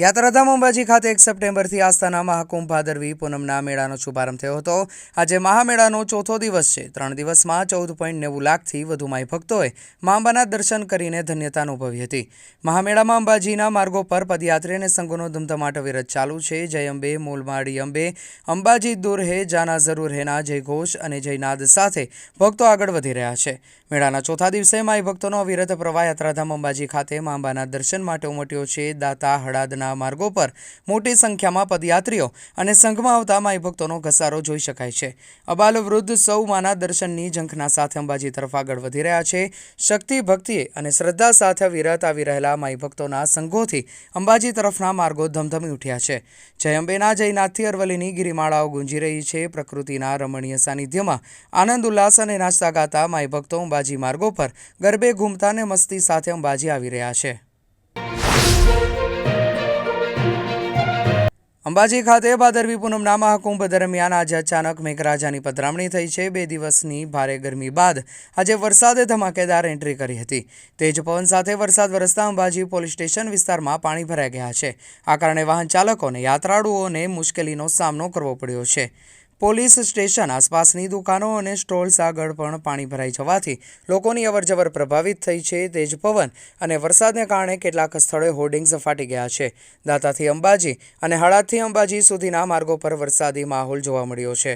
યાત્રાધામ અંબાજી ખાતે એક સપ્ટેમ્બરથી આસ્થાના મહાકુંભ ભાદરવી પૂનમના મેળાનો શુભારંભ થયો હતો. આજે મહામેળાનો ચોથો દિવસ છે. ત્રણ દિવસમાં ચૌદ પોઈન્ટ નેવું લાખથી વધુ માઈ ભક્તોએ મા અંબાના દર્શન કરીને ધન્યતા અનુભવી હતી. મહામેળામાં અંબાજીના માર્ગો પર પદયાત્રી અને સંઘોનો ધમધમાટ વિરત ચાલુ છે. જય અંબે, મોલમાડી અંબે, અંબાજી દૂર હે, જાના જરૂર હેના જય ઘોષ અને જયનાદ સાથે ભક્તો આગળ વધી રહ્યા છે. મેળાના ચોથા દિવસે માઈ ભક્તોનો અવિરત પ્રવાહ યાત્રાધામ અંબાજી ખાતે મા અંબાના દર્શન માટે ઉમટ્યો છે. દાતા હળાદના માર્ગો પર મોટી સંખ્યામાં પદયાત્રીઓ અને સંઘમાં આવતા માઈ ભક્તોનો ઘસારો જોઈ શકાય છે. અબાલ વૃદ્ધ સૌ માના દર્શનની ઝંખના સાથે અંબાજી તરફ આગળ વધી રહ્યા છે. શક્તિ, ભક્તિ અને શ્રદ્ધા સાથે વિરત આવી રહેલા માઈ ભક્તોના સંઘોથી અંબાજી તરફના માર્ગો ધમધમી ઉઠ્યા છે. જય અંબેના જયનાથથી અરવલ્લીની ગિરિમાળાઓ ગુંજી રહી છે. પ્રકૃતિના રમણીય સાનિધ્યમાં આનંદ, ઉલ્લાસ અને નાચતા ગાતા માઈ ભક્તો અંબાજી માર્ગો પર ગરબે ઘૂમતા અને મસ્તી સાથે અંબાજી આવી રહ્યા છે. અંબાજી ખાતે ભાદરવી પૂનમના મહાકુંભ દરમિયાન આજે અચાનક મેઘરાજાની પધરામણી થઈ છે. બે દિવસની ભારે ગરમી બાદ આજે વરસાદે ધમાકેદાર એન્ટ્રી કરી હતી. તેજ પવન સાથે વરસાદ વરસતા અંબાજી પોલીસ સ્ટેશન વિસ્તારમાં પાણી ભરાઈ ગયા છે. આ કારણે વાહન ચાલકોને, યાત્રાળુઓને મુશ્કેલીનો સામનો કરવો પડ્યો છે. પોલીસ સ્ટેશન આસપાસની દુકાનો અને સ્ટોલ્સ આગળ પણ પાણી ભરાઈ જવાથી લોકોની અવરજવર પ્રભાવિત થઈ છે. તેજ પવન અને વરસાદને કારણે કેટલાક સ્થળોએ હોર્ડિંગ્સ ફાટી ગયા છે. દાતાથી અંબાજી અને હળાદથી અંબાજી સુધીના માર્ગો પર વરસાદી માહોલ જોવા મળ્યો છે.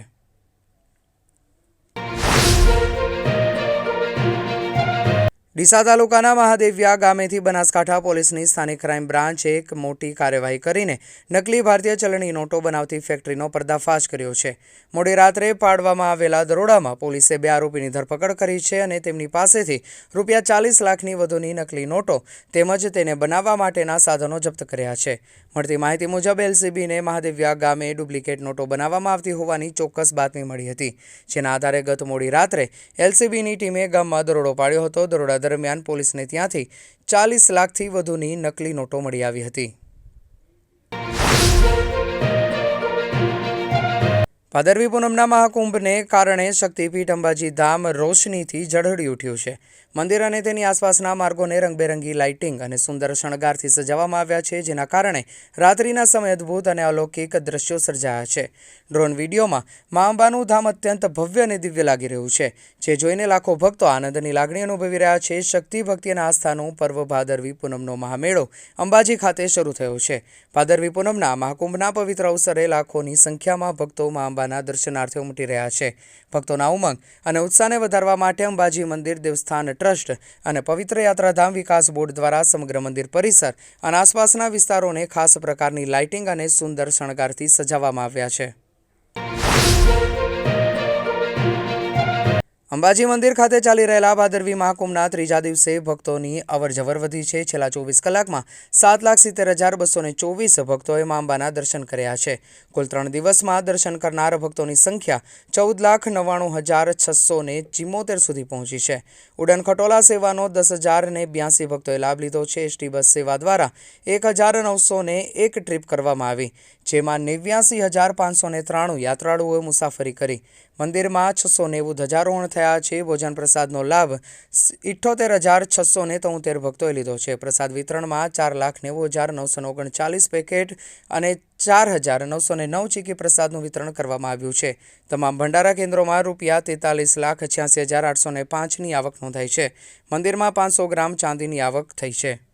ડીસા તાલુકાના મહાદેવિયા ગામેથી બનાસકાંઠા પોલીસની સ્થાનિક ક્રાઇમ બ્રાન્ચ એક મોટી કાર્યવાહી કરીને નકલી ભારતીય ચલણી નોટો બનાવતી ફેક્ટરીનો પર્દાફાશ કર્યો છે. મોડી રાત્રે પાડવામાં આવેલા દરોડામાં પોલીસે બે આરોપીની ધરપકડ કરી છે અને તેમની પાસેથી રૂપિયા ચાલીસ લાખની વધુની નકલી નોટો તેમજ તેને બનાવવા માટેના સાધનો જપ્ત કર્યા છે. મળતી માહિતી મુજબ એલસીબીને મહાદેવિયા ગામે ડુપ્લિકેટ નોટો બનાવવામાં આવતી હોવાની ચોક્કસ બાતમી મળી હતી. જેના આધારે ગત મોડી રાત્રે એલસીબીની ટીમે ગામમાં દરોડો પાડ્યો હતો. દરોડા દરમિયાન પોલીસને ત્યાંથી ચાલીસ લાખથી વધુની નકલી નોટો મળી આવી હતી. ભાદરવી પૂનમના મહાકુંભને કારણે શક્તિપીઠ અંબાજી ધામ રોશનીથી ઝળહળી ઉઠ્યું છે. મંદિર અને તેની આસપાસના માર્ગોને રંગબેરંગી લાઇટિંગ અને સુંદર શણગારથી સજાવવામાં આવ્યા છે, જેના કારણે રાત્રિના સમય અદ્ભુત અને અલૌકિક દ્રશ્યો સર્જાયા છે. ડ્રોન વિડીયોમાં મા અંબાનું ધામ અત્યંત ભવ્ય અને દિવ્ય લાગી રહ્યું છે, જે જોઈને લાખો ભક્તો આનંદની લાગણી અનુભવી રહ્યા છે. શક્તિ ભક્તિ અને આસ્થાનું પર્વ ભાદરવી પૂનમનો મહામેળો અંબાજી ખાતે શરૂ થયો છે. ભાદરવી પૂનમના મહાકુંભના પવિત્ર અવસરે લાખોની સંખ્યામાં ભક્તો મા અંબાના દર્શનાર્થે ઉમટી રહ્યા છે. ભક્તોના ઉમંગ અને ઉત્સાહને વધારવા માટે અંબાજી મંદિર, દેવસ્થાન, ટ્રસ્ટ અને પવિત્ર યાત્રાધામ વિકાસ બોર્ડ દ્વારા સમગ્ર મંદિર પરિસર અને આસપાસના વિસ્તારોને ખાસ પ્રકારની લાઇટિંગ અને સુંદર શણગારથી સજાવવામાં આવ્યા છે. અંબાજી મંદિર ખાતે ચાલી રહેલા ભાદરવી મહાકુંભના ત્રીજા દિવસે ભક્તોની અવરજવર વધી છે. છેલ્લા ચોવીસ કલાકમાં સાત લાખ સિત્તેર હજાર બસો ને ચોવીસ ભક્તોએ મા અંબાના દર્શન કર્યા છે. કુલ ત્રણ દિવસમાં દર્શન કરનાર ભક્તોની સંખ્યા ચૌદ લાખ નવ્વાણું હજાર છસો ને ચિમોતેર સુધી પહોંચી છે. ઉડન ખટોલા સેવાનો દસ હજાર ને બ્યાસી ભક્તોએ લાભ લીધો છે. એસટી બસ સેવા દ્વારા એક હજાર નવસો ને એક ટ્રીપ કરવામાં આવી, જેમાં નેવ્યાસી હજાર પાંચસો ને ત્રાણું યાત્રાળુઓએ મુસાફરી કરી. મંદિરમાં છસો નેવું ધજારોહણ થયા છે. ભોજન પ્રસાદનો લાભ ઇઠ્ઠોતેર હજાર છસો ને તોતેર ભક્તોએ લીધો છે. પ્રસાદ વિતરણમાં ચાર લાખ નેવું હજાર નવસો ઓગણચાલીસ પેકેટ અને ચાર હજાર નવસો ને નવ ચીકી પ્રસાદનું વિતરણ કરવામાં આવ્યું છે. તમામ ભંડારા કેન્દ્રોમાં રૂપિયા તેતાલીસ લાખ છ્યાસી હજાર આઠસો ને પાંચની આવક નોંધાઈ છે. મંદિરમાં પાંચસો ગ્રામ ચાંદીની આવક થઈ છે.